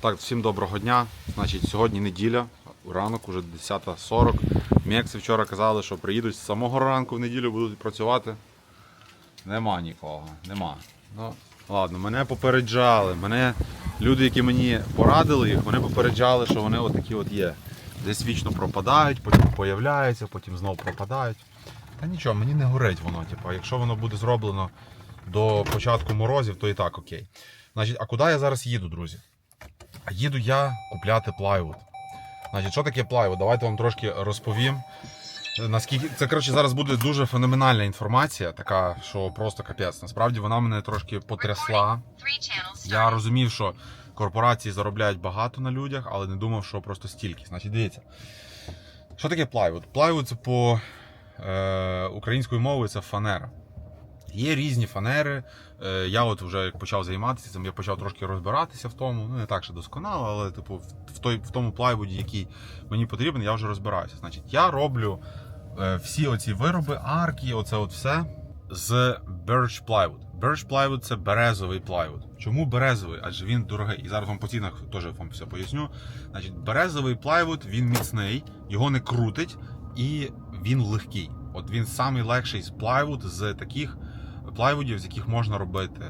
Так, всім доброго дня. Значить, сьогодні неділя, ранок, уже 10.40. Мекси вчора казали, що приїдуть з самого ранку в неділю будуть працювати. Нема нікого, нема. Ну, ладно, мене попереджали. Мене люди, які мені порадили їх, вони попереджали, що вони отакі от є. Десь вічно пропадають, потім появляються, потім знову пропадають. Та нічого, мені не горить воно. Типу, якщо воно буде зроблено до початку морозів, то і так окей. Значить, а куди я зараз їду, друзі? Їду я купляти плайвуд. Значить, що таке плайвуд? Давайте вам трошки розповім. Наскільки це коротше зараз буде дуже феноменальна інформація, така, що просто капець. Насправді вона мене трошки потрясла. Я розумів, що корпорації заробляють багато на людях, але не думав, що просто стільки. Значить, дивіться. Що таке плайвуд? Плайвуд це по е, українською мовою це фанера. Є різні фанери. Е, Я от вже як почав займатися цим, я почав трошки розбиратися в тому. Ну не так ще досконало, але типу в- той в тому плайвуді, який мені потрібен, я вже розбираюся. Значить, я роблю е, всі оці вироби, арки, оце от все з Birch Plywood. Birch Plywood – це березовий плайвуд. Чому березовий? Адже він дорогий. І зараз вам по цінах теж вам все поясню. Значить, березовий плайвуд він міцний, його не крутить і він легкий. От він самий легший з плайвуд з таких плайвудів, з яких можна робити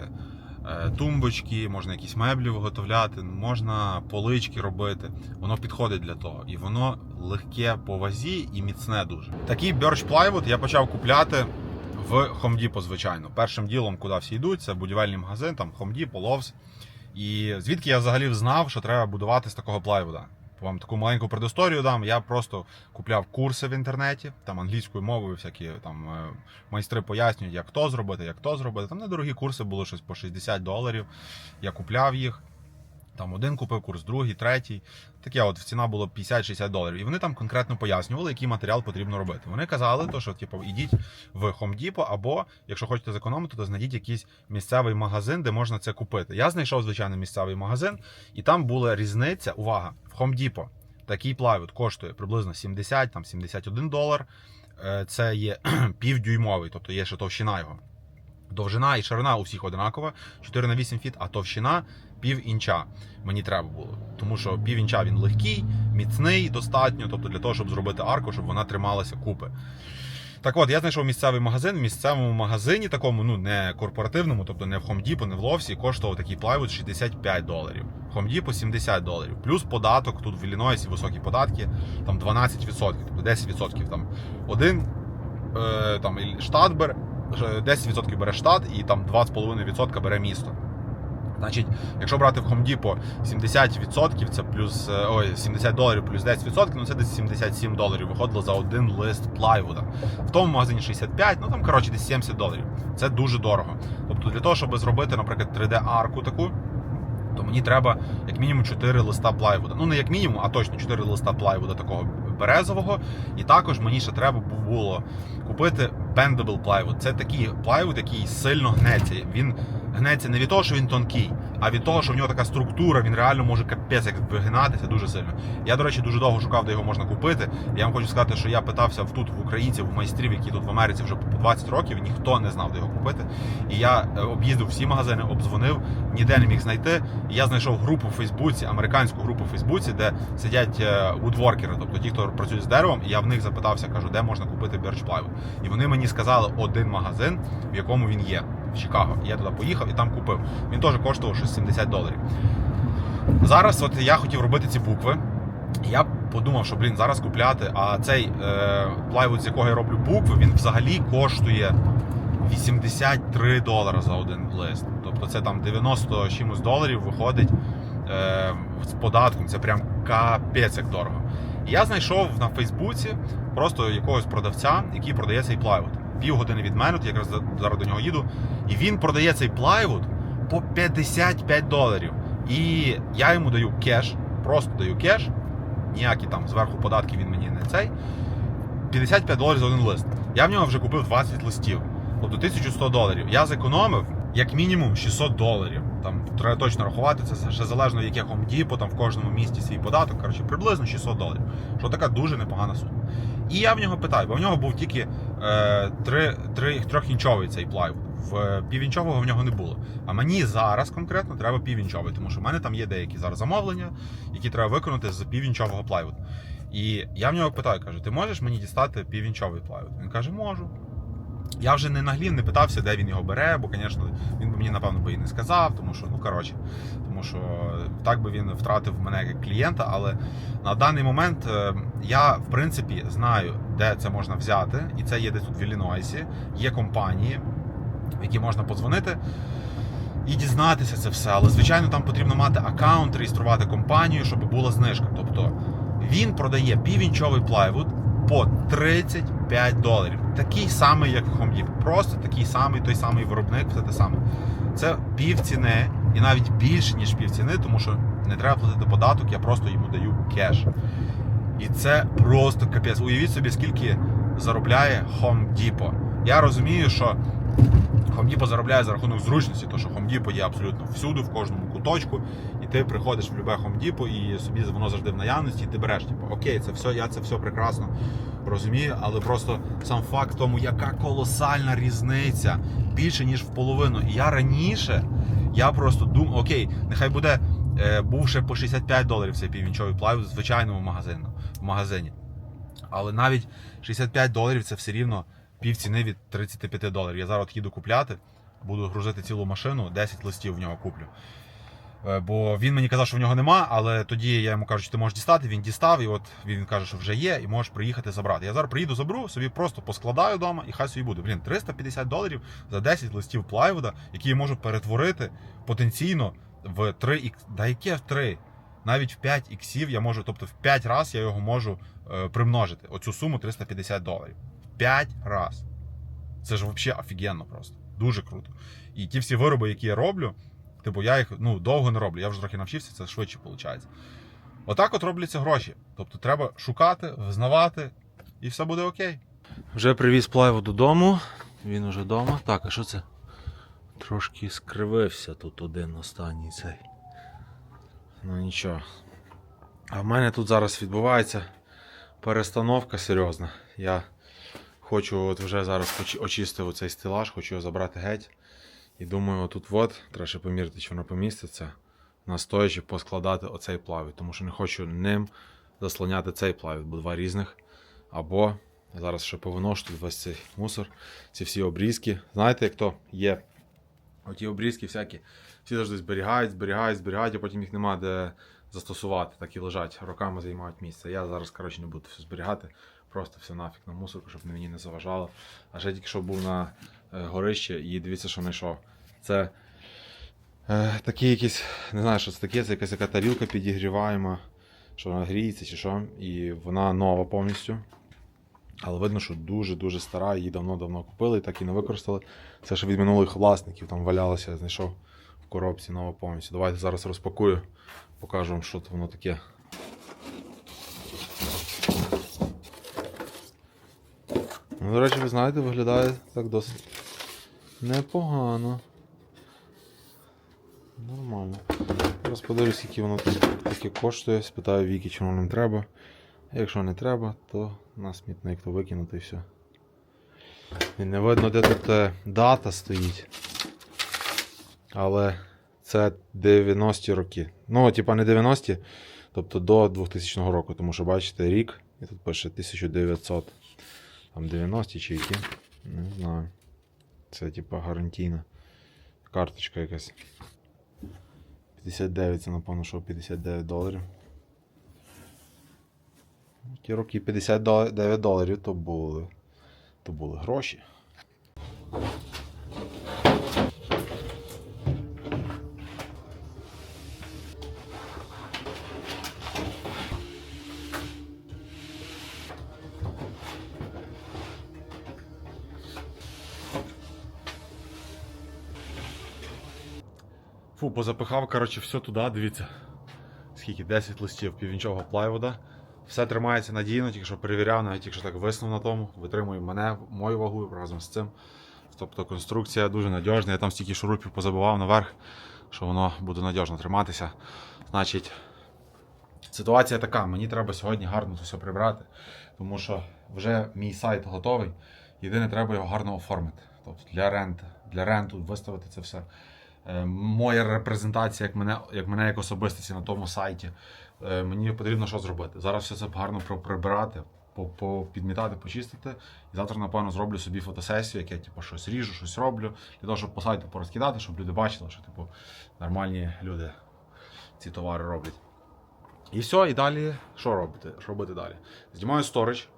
е, тумбочки, можна якісь меблі виготовляти, можна полички робити. Воно підходить для того. І воно легке по вазі і міцне дуже. Такий Birch Plywood я почав купляти в Home Depot, звичайно. Першим ділом, куди всі йдуть, це будівельний магазин, там Home Depot, Lowe's. І звідки я взагалі знав, що треба будувати з такого плайвуда. Вам таку маленьку предісторію дам. Я просто купляв курси в інтернеті, там англійською мовою, всякі там е, майстри пояснюють, як то зробити, як то зробити. Там недорогі курси були щось по 60 доларів. Я купляв їх. Там один купив курс, другий, третій. Таке от ціна була 50-60 доларів. І вони там конкретно пояснювали, який матеріал потрібно робити. Вони казали, то, що типу, ідіть в Home Depot, або якщо хочете зекономити, то знайдіть якийсь місцевий магазин, де можна це купити. Я знайшов звичайно місцевий магазин, і там була різниця. Увага! В Home Depot такий плайвуд коштує приблизно 70, там 71 долар. Е, Це є півдюймовий, тобто є ще товщина його. Довжина і ширина у всіх одинакова 4 на 8 фіт, а товщина пів інча мені треба було. Тому що пів інча він легкий, міцний достатньо, тобто для того, щоб зробити арку, щоб вона трималася купи. Так от, я знайшов місцевий магазин. В місцевому магазині, такому, ну не корпоративному, тобто не в Depot, не в Ловсі, коштував такий плайвуд 65 доларів. Depot 70 доларів. Плюс податок, тут в Іллінойсі високі податки, там 12%, тобто 10%. Там один е, там, штат бере, е, 10% бере штат і там 2,5% бере місто. Значить, якщо брати в Depot 70%, це плюс е, ой, 70 доларів плюс 10%, ну це десь 77 доларів виходило за один лист плайвуда. В тому магазині 65, ну там коротше десь 70 доларів. Це дуже дорого. Тобто для того, щоб зробити, наприклад, 3D-арку таку, то мені треба як мінімум 4 листа плайвуда. Ну не як мінімум, а точно 4 листа плайвуда такого березового. І також мені ще треба було купити bendable plywood. Це такий плайвуд, який сильно гнеться. Він гнеться не від того, що він тонкий, а від того, що в нього така структура, він реально може капець як вигинатися дуже сильно. Я, до речі, дуже довго шукав, де його можна купити. Я вам хочу сказати, що я питався тут в українців, в майстрів, які тут в Америці вже по 20 років, ніхто не знав, де його купити. І я е, об'їздив всі магазини, обдзвонив, ніде не міг знайти. І я знайшов групу в Фейсбуці, американську групу в Фейсбуці, де сидять вудворкери, тобто ті, хто працюють з деревом. І я в них запитався, кажу, де можна купити Plywood. І вони мені сказали один магазин, в якому він є в Чикаго. Я туди поїхав і там купив. Він теж коштував щось 70 доларів. Зараз, от я хотів робити ці букви. Я подумав, що блін, зараз купляти, а цей е, плайвуд, з якого я роблю букви, він взагалі коштує 83 долари за один лист. Тобто це там 90 чимось доларів виходить е, з податком. Це прям капець як дорого. І я знайшов на Фейсбуці просто якогось продавця, який продає цей плайвуд. Півгодини від мене, от якраз зараз до нього їду. І він продає цей плайвуд по 55 доларів. І я йому даю кеш, просто даю кеш, ніякі там зверху податки він мені не цей. 55 доларів за один лист. Я в нього вже купив 20 листів, тобто 1100 доларів. Я зекономив як мінімум 600 доларів. Там треба точно рахувати, це ще залежно яке Depot, там в кожному місті свій податок. Коротше, приблизно 600 доларів. Що така дуже непогана сума. І я в нього питаю, бо в нього був тільки е, три, три, трьохінчовий цей плайвуд. в півінчового в нього не було. А мені зараз конкретно треба півінчовий, тому що в мене там є деякі зараз замовлення, які треба виконати з півінчового плайвуду. І я в нього питаю, кажу, ти можеш мені дістати півінчовий плайвуд? Він каже, можу. Я вже не наглів, не питався, де він його бере, бо, звісно, він би мені, напевно, би і не сказав, тому що, ну коротше, тому що так би він втратив мене як клієнта. Але на даний момент е, я, в принципі, знаю, де це можна взяти, і це є десь тут в Іллінойсі. Є компанії, в які можна подзвонити і дізнатися це все. Але, звичайно, там потрібно мати аккаунт, реєструвати компанію, щоб була знижка. Тобто він продає півінчовий плайвуд по 35 доларів. Такий самий, як в Home Depot. Просто такий самий, той самий виробник, все те саме. Це пів ціни і навіть більше, ніж пів ціни, тому що не треба платити податок, я просто йому даю кеш. І це просто капець. Уявіть собі, скільки заробляє Home Depot. Я розумію, що Home Depot заробляє за рахунок зручності, тому що Home Depot є абсолютно всюди, в кожному куточку, і ти приходиш в любе Depot, і собі воно завжди в наявності, і ти береш. Типу, окей, це все, я це все прекрасно розумію, але просто сам факт в тому, яка колосальна різниця більше ніж в половину. І я раніше я просто думав, окей, нехай буде е, був ще по 65 доларів цей півінчовий плайвуд в звичайному магазині, в магазині. Але навіть 65 доларів це все рівно пів ціни від 35 доларів. Я зараз їду купляти, буду грузити цілу машину, 10 листів в нього куплю. Е, Бо він мені казав, що в нього нема, але тоді я йому кажу, що ти можеш дістати. Він дістав, і от він каже, що вже є, і можеш приїхати забрати. Я зараз приїду, заберу, собі просто поскладаю вдома і хай собі буде. Блін, 350 доларів за 10 листів плайвуда, які я можу перетворити потенційно в 3 ікс. Да яке в 3? Навіть в 5 іксів я можу, тобто в 5 разів я його можу е, примножити. Оцю суму 350 доларів. 5 раз. Це ж взагалі офігенно просто. Дуже круто. І ті всі вироби, які я роблю, типу, я їх ну, довго не роблю. Я вже трохи навчився, це швидше виходить. Отак от робляться гроші. Тобто треба шукати, визнавати, і все буде окей. Вже привіз плайву додому, він уже вдома. Так, а що це? Трошки скривився тут один останній цей. Ну нічого. А в мене тут зараз відбувається перестановка серйозна. Я хочу от вже зараз очистив цей стелаж, хочу його забрати геть. І думаю, тут от, треба ще поміряти, чи воно поміститься. Настоячи поскладати оцей плавід, тому що не хочу ним заслоняти цей плавід, бо два різних. Або зараз ще повиношу тут весь цей мусор, ці всі обрізки. Знаєте, як то є оті обрізки всякі, всі завжди зберігають, зберігають, зберігають, а потім їх нема де застосувати, так і лежать, роками займають місце. Я зараз, коротше, не буду все зберігати, просто все нафіг на мусорку, щоб мені не заважало. А ще тільки що був на е, горищі і дивіться, що знайшов. Це е, такі якісь, не знаю, що це таке, це якась яка тарілка підігріваєма, що вона гріється чи що, і вона нова повністю. Але видно, що дуже-дуже стара, її давно-давно купили і так і не використали. Це ще від минулих власників там валялося, знайшов в коробці нова повністю. Давайте зараз розпакую, покажу вам, що воно таке. Ну, до речі, ви знаєте, виглядає так досить непогано. Нормально. Зараз подивлюсь, скільки воно таке коштує, спитаю Віки, чи воно нам треба. Якщо не треба, то на смітник то викинути і все. І не видно, де тут е, дата стоїть. Але це 90-ті роки. Ну, типа не 90-ті, тобто до 2000 року, тому що бачите рік, і тут пише 1900. Там 90-ті чи які. Не знаю. Це типа гарантійна карточка якась. 59, це напевно, що 59 доларів. Ті роки 59 доларів то були. То були гроші. Позапихав, коротше, все туди, дивіться. Скільки? 10 листів півінчового плайвуда. Все тримається надійно, тільки що перевіряв, навіть якщо так виснув на тому, витримує мене, мою вагу разом з цим. Тобто конструкція дуже надіжна. Я там стільки шурупів позабивав наверх, що воно буде надіжно триматися. Значить, ситуація така: мені треба сьогодні гарно це все прибрати, тому що вже мій сайт готовий. Єдине, треба його гарно оформити. тобто для рент, для ренту виставити це все. Е, Моя репрезентація, як мене, як мене як особистості на тому сайті. Е, Мені потрібно що зробити. Зараз все це гарно прибирати, підмітати, почистити. І завтра, напевно, зроблю собі фотосесію, як я типу, щось ріжу, щось роблю, для того, щоб по сайту порозкидати, щоб люди бачили, що типу, нормальні люди ці товари роблять. І все, і далі що робити? Що робити далі? Знімаю сторич.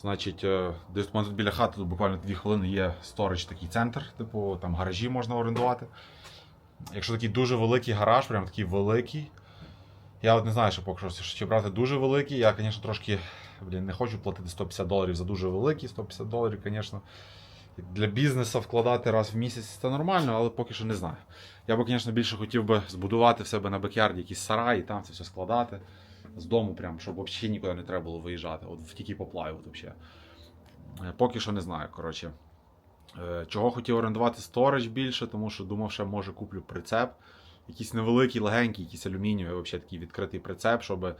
Значить, е, десь мене тут біля хати, тут буквально 2 хвилини є сторич такий центр, типу там гаражі можна орендувати. Якщо такий дуже великий гараж, прям такий великий. Я от не знаю, що поки що чи брати дуже великий. Я, звісно, трошки блін, не хочу платити 150 доларів за дуже великий. 150 доларів, звісно. Для бізнесу вкладати раз в місяць це нормально, але поки що не знаю. Я би, звісно, більше хотів би збудувати в себе на бекярді якийсь сарай і там це все складати. З дому, прям, щоб взагалі нікуди не треба було виїжджати. От в тільки взагалі. Е, Поки що не знаю. Коротше. Е, Чого хотів орендувати сторож більше, тому що думав, що може куплю прицеп. Якийсь невеликий, легенький, якийсь алюмінієвий, взагалі такий відкритий прицеп, щоб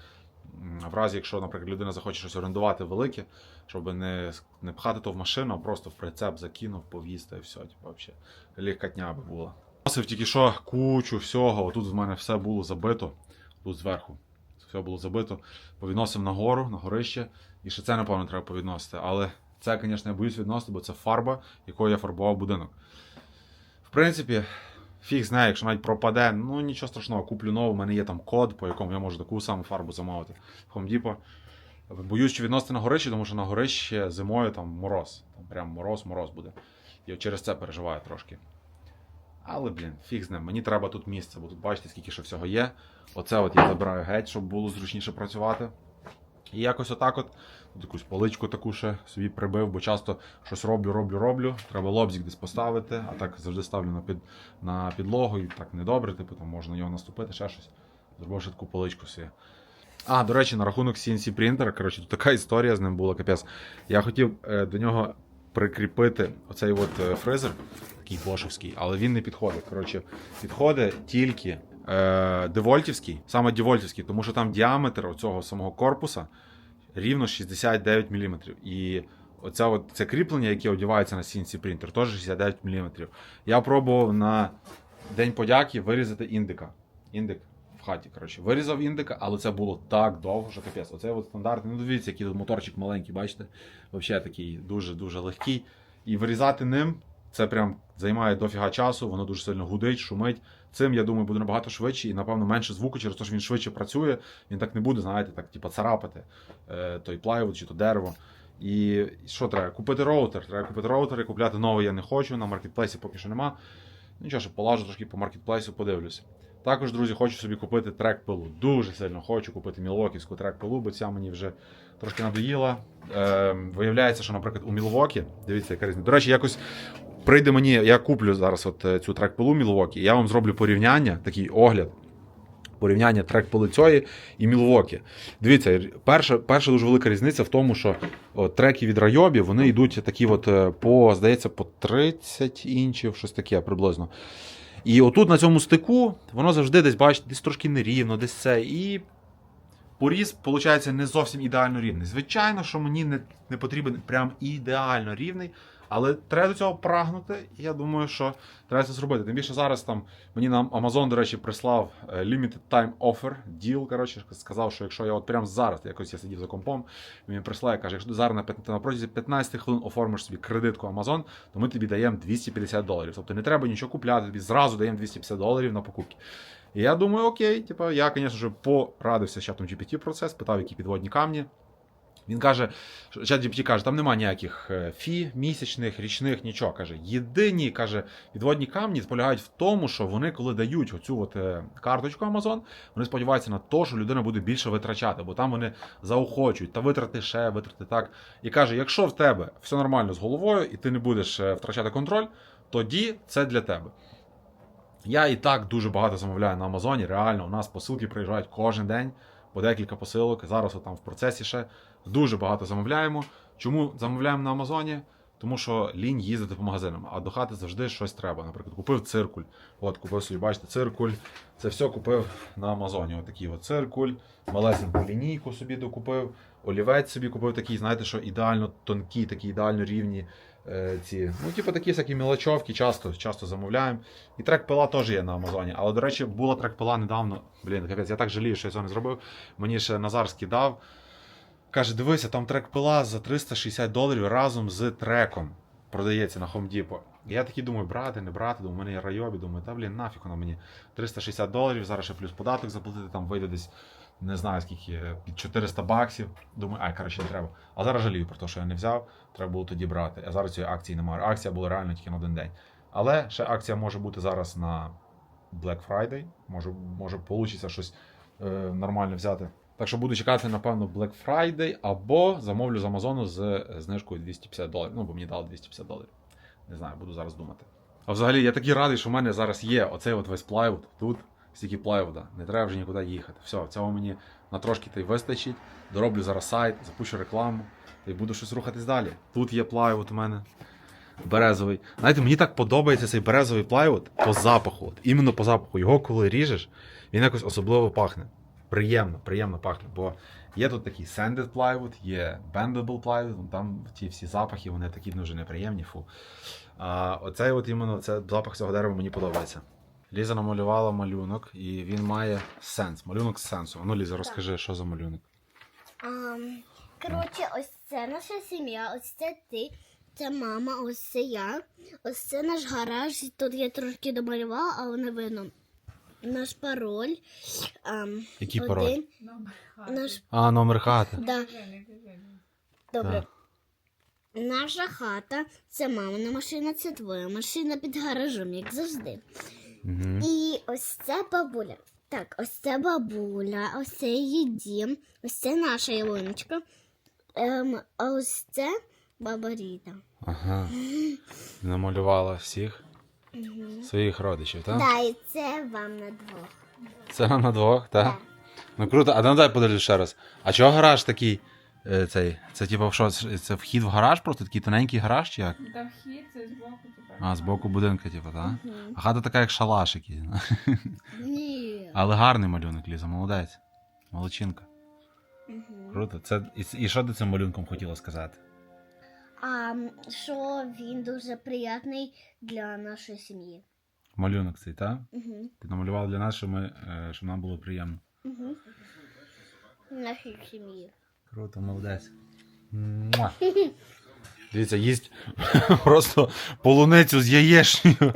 в разі, якщо, наприклад, людина захоче щось орендувати велике, щоб не, не пхати то в машину, а просто в прицеп закинув, повіз та і все. Типу, взагалі. Легкотня би була. Носив тільки що кучу всього. Тут в мене все було забито. Тут зверху. Все було забито. Повідносив на гору, на горище. І ще це, напевно, треба повідносити. Але це, звісно, я боюсь відносити, бо це фарба, якою я фарбував будинок. В принципі, фіг знає, якщо навіть пропаде, ну нічого страшного, куплю нову, у мене є там код, по якому я можу таку саму фарбу замовити. В Home Depot. Боюсь, що відносити на горище, тому що на горище зимою там мороз. Там прям мороз, мороз буде. От через це переживаю трошки. Але, блін, фіг з ним. Мені треба тут місце, бо тут бачите, скільки ще всього є. Оце от я забираю геть, щоб було зручніше працювати. І якось отак от, тут якусь поличку таку ще собі прибив, бо часто щось роблю, роблю, роблю. Треба лобзик десь поставити, а так завжди ставлю на, під, на підлогу і так недобре, типу там можна на нього наступити, ще щось. Зробив ще таку поличку собі. А, до речі, на рахунок CNC принтера, коротше, тут така історія з ним була капець. Я хотів е, до нього прикріпити оцей от е, фрезер, такий бошевський, але він не підходить. Коротше, підходить тільки е, девольтівський, саме девольтівський, тому що там діаметр оцього самого корпуса рівно 69 мм. І оця от, це кріплення, яке одягається на CNC принтер, теж 69 мм. Я пробував на День подяки вирізати індика. Індик в хаті. Коротше, вирізав індика, але це було так довго, що капець. Оце от стандартний. Ну, дивіться, який тут моторчик маленький, бачите? Взагалі такий дуже-дуже легкий. І вирізати ним це прям займає дофіга часу, воно дуже сильно гудить, шумить. Цим, я думаю, буде набагато швидше і, напевно, менше звуку, через те, що він швидше працює. Він так не буде, знаєте, так, типа, царапати е, той плайвуд чи то дерево. І що треба? Купити роутер. Треба купити роутер і купляти новий я не хочу. На маркетплейсі поки що нема. Нічого, що полажу трошки по маркетплейсу, подивлюся. Також, друзі, хочу собі купити трек пилу. Дуже сильно хочу купити мілвоківську трек пилу, бо ця мені вже трошки надоїла. Е, виявляється, що, наприклад, у Мілвокі, дивіться, яка різниця. До речі, якось прийде мені, я куплю зараз от е, цю трек пилу Мілвокі, я вам зроблю порівняння, такий огляд. Порівняння трек пили цієї і Мілвокі. Дивіться, перша, перша дуже велика різниця в тому, що о, треки від Райобі вони йдуть такі, от е, по, здається, по 30 інчів, щось таке приблизно. І отут на цьому стику воно завжди десь, бачите, десь трошки нерівно, десь це. І поріз, виходить, не зовсім ідеально рівний. Звичайно, що мені не, не потрібен прям ідеально рівний, але треба до цього прагнути. І я думаю, що треба це зробити. Тим більше зараз там мені на Amazon, до речі, прислав е, Limited Time Offer, deal, коротше, сказав, що якщо я от прямо зараз, якось я сидів за компом, він мені прислав і каже, якщо ти зараз на, п'ят- на протязі 15 хвилин оформиш собі кредитку Amazon, то ми тобі даємо 250 доларів. Тобто не треба нічого купляти, тобі зразу даємо 250 доларів на покупки. І я думаю, окей, типу, я, звісно порадився з чатом GPT про це, спитав, які підводні камні. Він каже, чат каже, там немає ніяких е, фі, місячних, річних, нічого. Каже, єдині каже, підводні камні полягають в тому, що вони, коли дають оцю от, е, карточку Amazon, вони сподіваються на те, що людина буде більше витрачати, бо там вони заохочують та витрати ще, витрати так. І каже, якщо в тебе все нормально з головою, і ти не будеш е, втрачати контроль, тоді це для тебе. Я і так дуже багато замовляю на Амазоні. Реально, у нас посилки приїжджають кожен день, по декілька посилок. Зараз там в процесі ще дуже багато замовляємо. Чому замовляємо на Амазоні? Тому що лінь їздити по магазинам, а до хати завжди щось треба. Наприклад, купив циркуль. От, купив собі, бачите, циркуль. Це все купив на Амазоні. От такий от циркуль, малесеньку лінійку собі докупив, олівець собі купив такий, знаєте, що ідеально тонкі, такі ідеально рівні е, ці. Ну, типу такі всякі мілочовки, часто, часто замовляємо. І трек-пила теж є на Амазоні. Але, до речі, була трек-пила недавно. Блін, капець, я так жалію, що я цього не зробив. Мені ще Назар скидав. Каже, дивися, там трек-пила за 360 доларів разом з треком продається на Home Depot. Я такий думаю, брати, не брати, думаю, у мене є райобі, думаю, та блін, нафіг воно мені 360 доларів, зараз ще плюс податок заплатити, там вийде десь, не знаю скільки, під 400 баксів. Думаю, ай, коротше, не треба. А зараз жалію про те, що я не взяв, треба було тоді брати. А зараз цієї акції немає. Акція була реально тільки на один день. Але ще акція може бути зараз на Black Friday. Може, може вийде щось е, нормально взяти. Так що буду чекати, напевно, Black Friday або замовлю з Амазону з е, знижкою 250 доларів. Ну, бо мені дали 250 доларів. Не знаю, буду зараз думати. А взагалі, я такий радий, що в мене зараз є оцей от весь плайвуд. Тут стільки плайвуда. Не треба вже нікуди їхати. Все, цього мені на трошки та й вистачить. Дороблю зараз сайт, запущу рекламу та й буду щось рухатись далі. Тут є плайвуд у мене. Березовий. Знаєте, мені так подобається цей березовий плайвуд по запаху. От, іменно по запаху. Його коли ріжеш, він якось особливо пахне. Приємно, приємно пахне. Бо є тут такий sanded plywood, є bendable plywood, там ті всі запахи, вони такі дуже неприємні. Фу. А оцей от іменно це запах цього дерева мені подобається. Ліза намалювала малюнок, і він має сенс. Малюнок з сенсом. Ну, Ліза, розкажи, що за малюнок. Ам, коротше, ось це наша сім'я, ось це ти, це мама, ось це я. Ось це наш гараж. Тут я трошки домалювала, але не видно. Наш пароль. Ам, Який один. пароль? Наш, А, номер хати. да. Добре. Наша хата це мамина машина, це твоя машина під гаражом, як завжди. Угу. І ось це бабуля. Так, ось це бабуля, ось це її дім, ось це наша ялиночка. Ем, а ось це баба Ріта. Ага. Намалювала всіх своїх родичів, так? Да, і це вам на двох. Це нам на двох, так? Так. Ну круто, а ну дай подивлюсь ще раз. А чого гараж такий? е, Цей, це типу що, це вхід в гараж, просто такий тоненький гараж чи як? Та вхід це збоку тепер. А, з боку будинка, типу, так? А хата така, як шалаш якийсь. Ні. Але гарний малюнок, Ліза, молодець. Молодчинка. Круто. Це, і, і що ти цим малюнком хотіла сказати? А що він дуже приятний для нашої сім'ї. Малюнок цей, так? Угу. Ти намалював для нас, щоб, ми, е, щоб нам було приємно. Угу. Нашій сім'ї. Круто, молодець. Муа. Дивіться, їсть просто полуницю з яєчнею.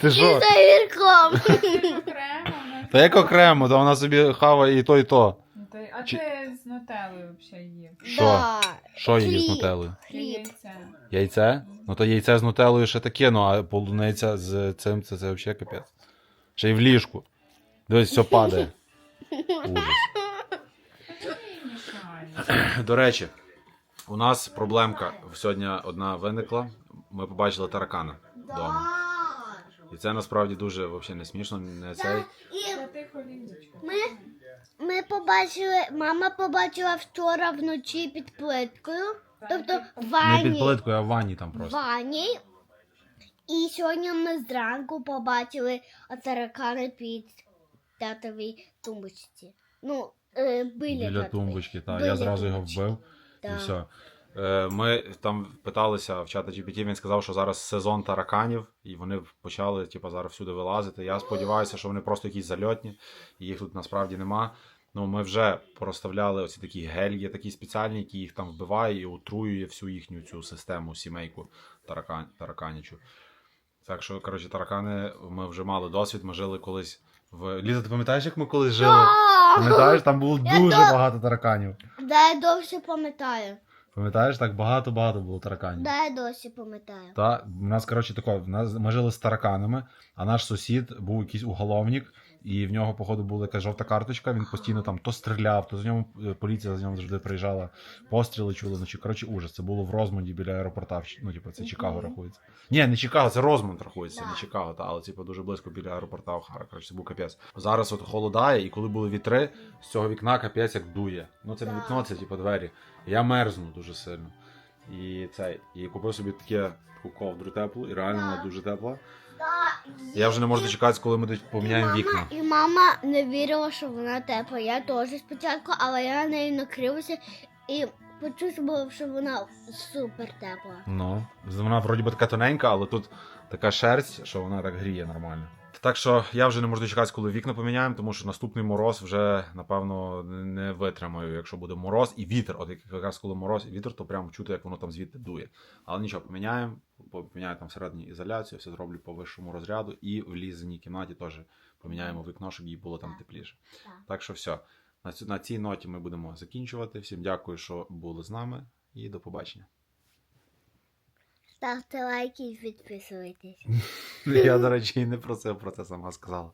Ти що? Та як окремо, то вона собі хаває і то, і то. А Чи- ти з нутеллою взагалі їв? Що? Да. Що її з Хліб. Хліб. яйця? Яйце? Ну то яйце з нутеллою ще таке, ну а полуниця з цим це, це взагалі капець. Ще й в ліжку. Дивись, все падає. Ужас. Мішає. До речі, у нас проблемка сьогодні одна виникла. Ми побачили таракана вдома. І це насправді дуже взагалі не смішно, не цей. І Та тихо, Лізочка. Ми, ми побачили, мама побачила вчора вночі під плиткою, тобто в Не під ванні. плиткою, а в ванні там в просто. ванні. І сьогодні ми зранку побачили таракани під татовій тумбочці. Ну, е, біля, Біля татової. тумбочки, так. Біля Я зразу його тумбочки. вбив. І все. Е, Ми там питалися в чата GPT, він сказав, що зараз сезон тараканів, і вони почали типу, зараз всюди вилазити. Я сподіваюся, що вони просто якісь зальотні, і їх тут насправді нема. Ну, ми вже проставляли оці такі гельї, такі спеціальні, які їх там вбиває і отруює всю їхню цю систему, сімейку таракан, тараканячу. Так що, коротше, таракани, ми вже мали досвід, ми жили колись в. Ліза, ти пам'ятаєш, як ми колись жили? Пам'ятаєш, там було Я дуже то- багато тараканів. Да, я досі пам'ятаю. Пам'ятаєш, так багато-багато було тараканів. Да, я досі пам'ятаю. Та у нас, коротше, тако, в нас ми жили з тараканами, а наш сусід був якийсь уголовник, і в нього, походу, була якась жовта карточка. Він постійно там то стріляв, то з ньому е, поліція з нього завжди приїжджала, постріли чули вночі. Коротше, ужас. Це було в Розмонді біля аеропорта. Ну, типу, це Чикаго рахується. Ні, не Чикаго, це Розмонд рахується, не Чикаго, та, але типу дуже близько біля аеропорта Охара. Коротше, це був капець. Зараз от холодає, і коли були вітри, з цього вікна капець як дує. Ну це не вікно, це типу двері. Я мерзну дуже сильно. І цей, і купив собі таке таку ковдру теплу, і реально вона дуже тепла. Я вже не можу дочекатися, коли ми поміняємо мама, вікна. І мама не вірила, що вона тепла. Я теж спочатку, але я на неї накрилася і почувствував, що вона супер тепла. Ну, вона вроді би така тоненька, але тут така шерсть, що вона так гріє нормально. Так що я вже не можу дочекатися, коли вікна поміняємо, тому що наступний мороз вже, напевно, не витримаю, якщо буде мороз і вітер. От якраз коли мороз і вітер, то прямо чути, як воно там звідти дує. Але нічого, поміняємо, поміняю там всередині ізоляцію, все зроблю по вищому розряду, і в лізаній кімнаті теж поміняємо вікно, щоб їй було там тепліше. Так що все. На цій ноті ми будемо закінчувати. Всім дякую, що були з нами, і до побачення. Ставте лайки і підписуйтесь. Я, до речі, не просив про це сама сказала.